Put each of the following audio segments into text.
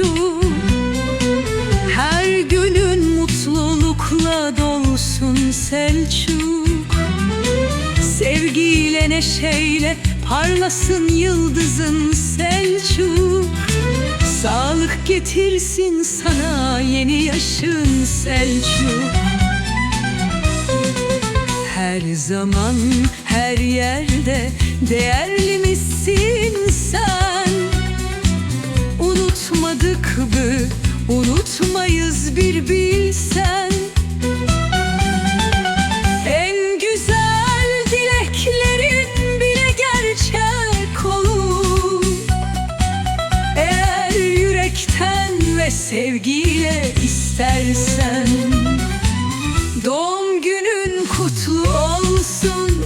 olmuşum Her günün mutlulukla dolsun Selçuk. Sevgiyle neşeyle parlasın yıldızın Selçuk. Sağlık getirsin sana yeni yaşın Selçuk. Her zaman her yerde değerli misin sen? Unutmadık mı? Unutmayız bir bilsen. En güzel dileklerin bile gerçek olur. Eğer yürekten ve sevgiyle istersen. Doğum günün kutlu olsun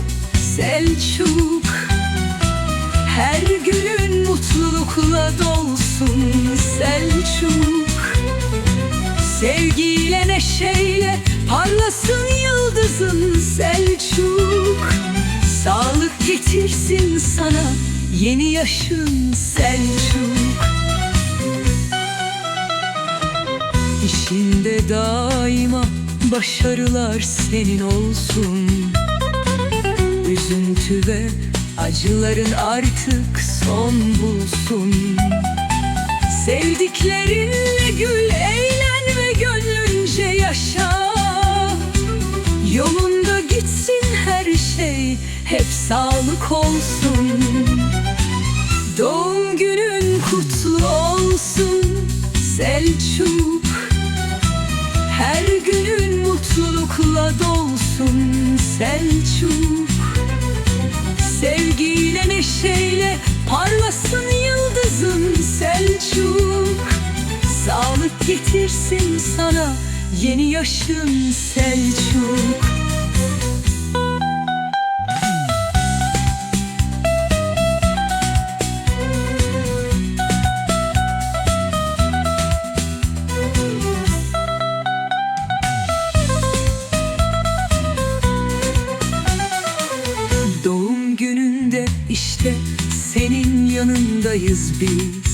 Selçuk. Her günün mutlulukla dolsun Selçuk Sevgiyle neşeyle parlasın yıldızın. Selçuk Sağlık getirsin sana yeni yaşın. Selçuk İşinde daima başarılar senin olsun. Üzüntü ve acıların artık son bulsun Sevdiklerinle gül, eğlen ve gönlünce yaşa. Yolunda gitsin her şey, hep sağlık olsun. Doğum günün kutlu olsun Selçuk. Her günün mutlulukla dolsun Selçuk. Sevgiyle neşeyle parlasın getirsin sana yeni yaşın Selçuk. Doğum gününde işte senin yanındayız biz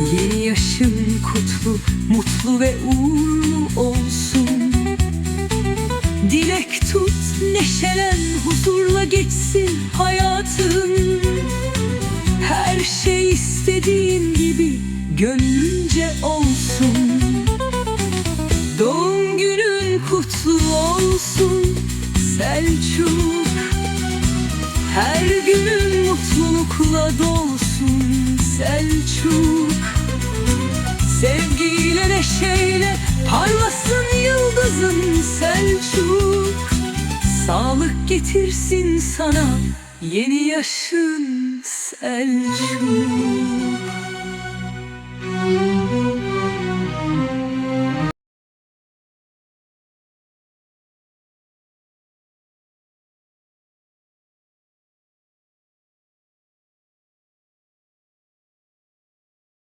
Yeni yaşın kutlu, mutlu ve uğurlu olsun. Dilek tut, neşelen, huzurla geçsin hayatın. Her şey istediğin gibi gönlünce olsun. Doğum günün kutlu olsun Selçuk. Her günün mutlulukla dolsun Selçuk Sevgiyle neşeyle parlasın yıldızın Selçuk. Sağlık getirsin sana yeni yaşın Selçuk